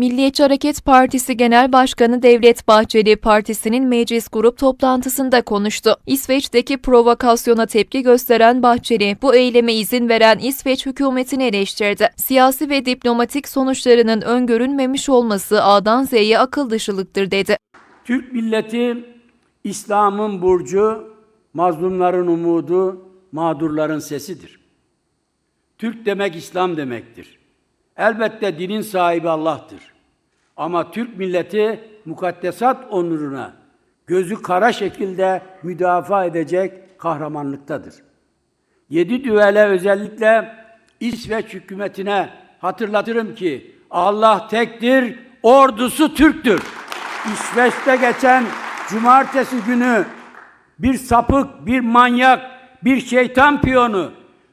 Milliyetçi Hareket Partisi Genel Başkanı Devlet Bahçeli partisinin meclis grup toplantısında konuştu. İsveç'teki provokasyona tepki gösteren Bahçeli, bu eyleme izin veren İsveç hükümetini eleştirdi. Siyasi ve diplomatik sonuçlarının öngörülmemiş olması A'dan Z'ye akıl dışılıktır dedi. Türk milleti İslam'ın burcu, mazlumların umudu, mağdurların sesidir. Türk demek İslam demektir. Elbette dinin sahibi Allah'tır. Ama Türk milleti mukaddesat onuruna gözü kara şekilde müdafaa edecek kahramanlıktadır. Yedi düvele özellikle İsveç hükümetine hatırlatırım ki Allah tektir, ordusu Türktür. İsveç'te geçen cumartesi günü bir sapık, bir manyak, bir şeytan piyonu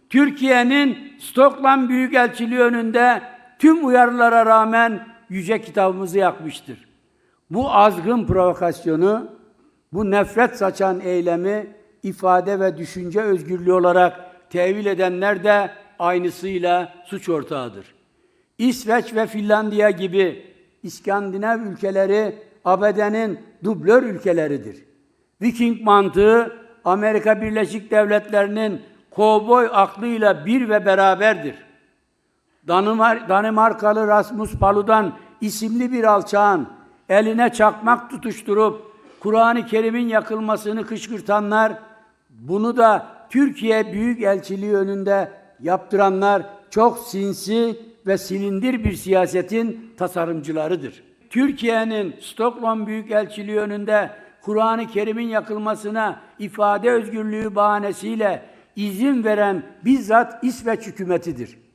Türkiye'nin Stockholm Büyükelçiliği önünde tüm uyarılara rağmen yüce kitabımızı yakmıştır. Bu azgın provokasyonu, bu nefret saçan eylemi ifade ve düşünce özgürlüğü olarak tevil edenler de aynısıyla suç ortağıdır. İsveç ve Finlandiya gibi İskandinav ülkeleri ABD'nin dublör ülkeleridir. Viking mantığı Amerika Birleşik Devletleri'nin kovboy aklıyla bir ve beraberdir. Danımar, Danimarkalı Rasmus Paludan isimli bir alçağın eline çakmak tutuşturup Kur'an-ı Kerim'in yakılmasını kışkırtanlar, bunu da Türkiye Büyükelçiliği önünde yaptıranlar çok sinsi ve silindir bir siyasetin tasarımcılarıdır. Türkiye'nin Stockholm Büyükelçiliği önünde Kur'an-ı Kerim'in yakılmasına ifade özgürlüğü bahanesiyle izin veren bizzat İsveç hükümetidir.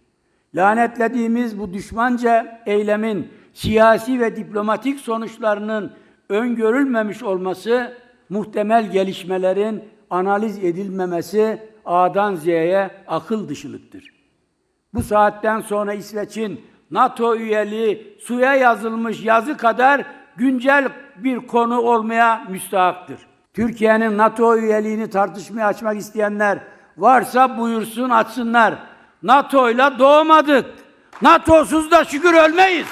Lanetlediğimiz bu düşmanca eylemin siyasi ve diplomatik sonuçlarının öngörülmemiş olması, muhtemel gelişmelerin analiz edilmemesi A'dan Z'ye akıl dışılıktır. Bu saatten sonra İsveç'in NATO üyeliği suya yazılmış yazı kadar güncel bir konu olmaya müstahaktır. Türkiye'nin NATO üyeliğini tartışmaya açmak isteyenler varsa buyursun açsınlar. NATO ile doğmadık. NATO'suz da şükür ölmeyiz.